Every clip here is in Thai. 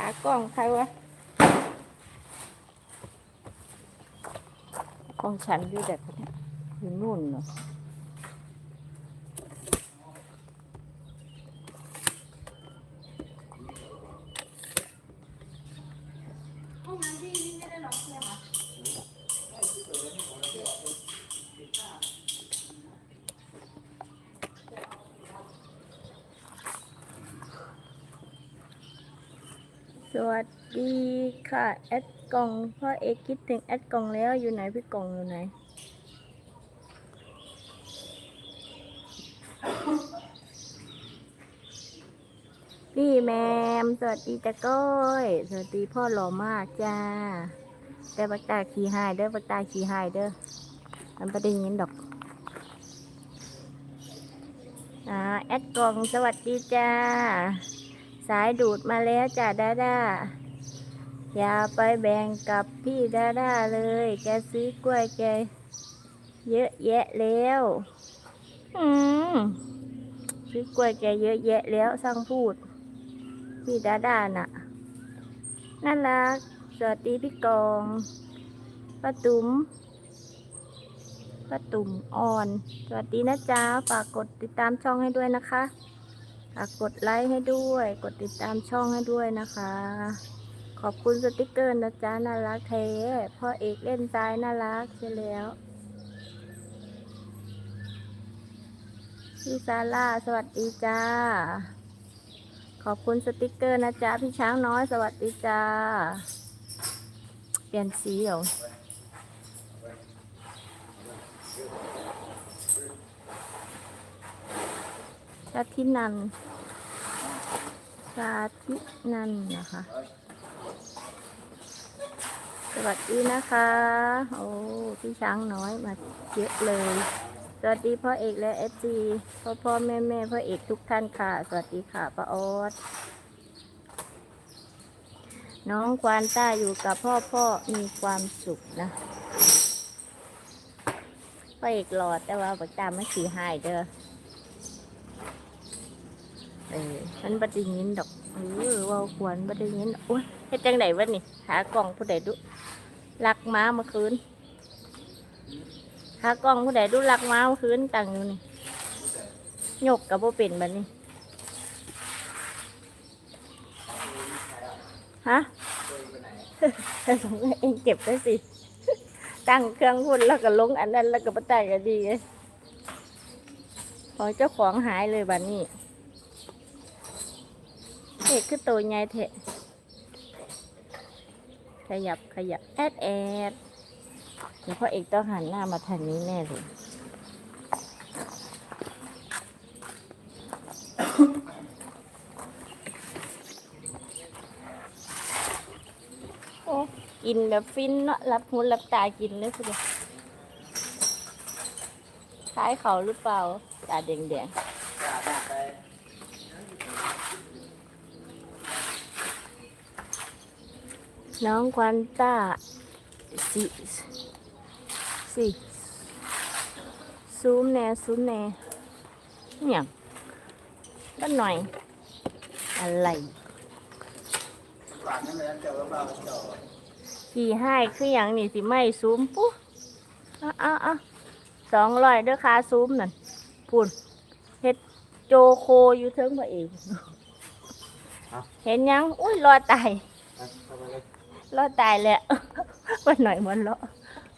ขากล่องใครวะ ของฉันอยู่แบบนี้อยู่นู่นเนาะห้องน้ำที่ วัสดีค่ะแอดกล่องพ่อเอกคิดถึงแอดกล่องแล้วอยู่ไหนพี่กล่องอยู่ไหน พี่แมมสวัสดีจ้ะก้อยสวัสดีพ่อหล่อมากจ้าเด้อปักตาขี่หายเด้อปักตาขี่หายเด้อมันประเด็นยินดอกอ่าแอดกล่องสวัสดีจ้า สายดูดมาแล้วจ้าดาดาอย่าไปแบ่งกับพี่ดาดาเลย แกซื้อกล้วยแกเยอะแยะแล้ว อืมซื้อกล้วยแกเยอะแยะแล้วสร้างพูด พี่ดาดาน่ะ น่ารัก สวัสดีพี่กองป้าตุ๋มป้าตุ่มอ่อน สวัสดีนะจ๊ะ ฝากกดติดตามช่องให้ด้วยนะคะ ฝากกดไลค์ให้ด้วย กดติดตามช่องให้ด้วยนะคะ ขอบคุณสติกเกอร์นะจ๊ะน่ารักเทพ่อเอกเล่นซ้ายน่ารักใช่แล้วพี่ซาร่าสวัสดีจ้า ขอบคุณสติกเกอร์นะจ๊ะพี่ช้างน้อยสวัสดีจ้า เปลี่ยนสีเหรอาทินันสาธินันนะคะ สวัสดีนะคะ โอ้พี่ช้างน้อยมาเยอะเลย สวัสดีพ่อเอกและเอจีพ่อพ่อแม่แม่พ่อเอกทุกท่านค่ะ สวัสดีค่ะป้าออสน้องควานต้าอยู่กับพ่อพ่อมีความสุขนะพ่อเอกหลอดแต่ว่าประจำไม่ขี่หายเด้อ ออฉันบัดยินดอกเออว่าควรบัดยินโอ้ยเฮ็ดจังไดวะนี่ หากล่องผู้ใดดูลักม้าเมื่อคืนหากล่องผู้ใดดูลักม้าเมื่อคืนตังอยู่นี่หยกกับบ่เป็นบัดนี้ฮะสงสัยเองเก็บได้สิ ตั้งเครื่องพุ่นแล้วก็ลงอันนั้นแล้วก็มาตั้งกันดีเลยพอเจ้าของหายเลยบัดนี้ เอกคือตัวใหญ่เถะขยับขยับแอดแอดเดี๋ยวพ่อเอกต้องหันหน้ามาทางนี้แน่เลยโอ้กินแบบฟินเนาะรับหูรับตากินเลยคือแบบคล้ายเขาหรือเปล่า ตาแดงๆ น้องควันต้าสิสิซูมแน่ซูมแน่เนี่ยก็หน่อย อะไรหลังนั่นเลยเจ้าแล้วเราเจ้าขี่ให้คืออย่างนี่สิไม่ซูมปุ๊อะอะอะสองร้อยเด้อค่าซูมนั่นพูนเฮ็ดโจโคอยู่เทิงพระเอกเห็นยัง อุ้ยรอตายเข้ามาเลย รอดตายแล้ววันหน่อยมันเลาะ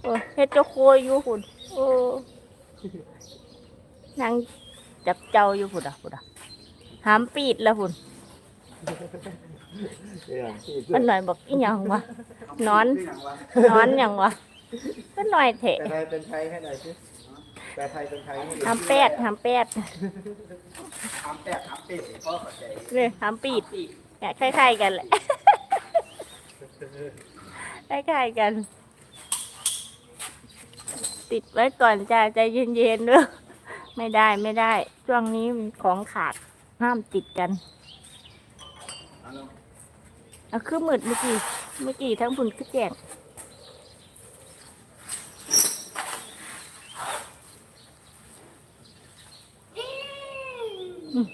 โอ้เฮ็ดเจ้าโคอยู่หุ่นโอ้นางจับเจ้าอยู่หุ่นอะหุ่นอะหามปีดแล้วหุ่นเรื่องที่มันหน่อยบอกอีหยังวะนอนที่อย่างวะนอนหยังวะก็หน่อยเถะแต่ไทยเป็นไทยให้หน่อยสิแต่ไทยเป็นไทยให้หามแปดหามแปดทำแปดทำเป็ดพ่อเข้าใจเนี่ยหามปีดเนี่ยคล้ายๆกันแหละ คล้ายๆกัน ติดไว้ก่อนจ้าใจเย็นๆเด้อไม่ได้ไม่ได้ ช่วงนี้มันของขาดห้ามติดกันเอาลงเอาคือมืดเมื่อกี้เมื่อกี้ทั้งบุญคือแจงอืม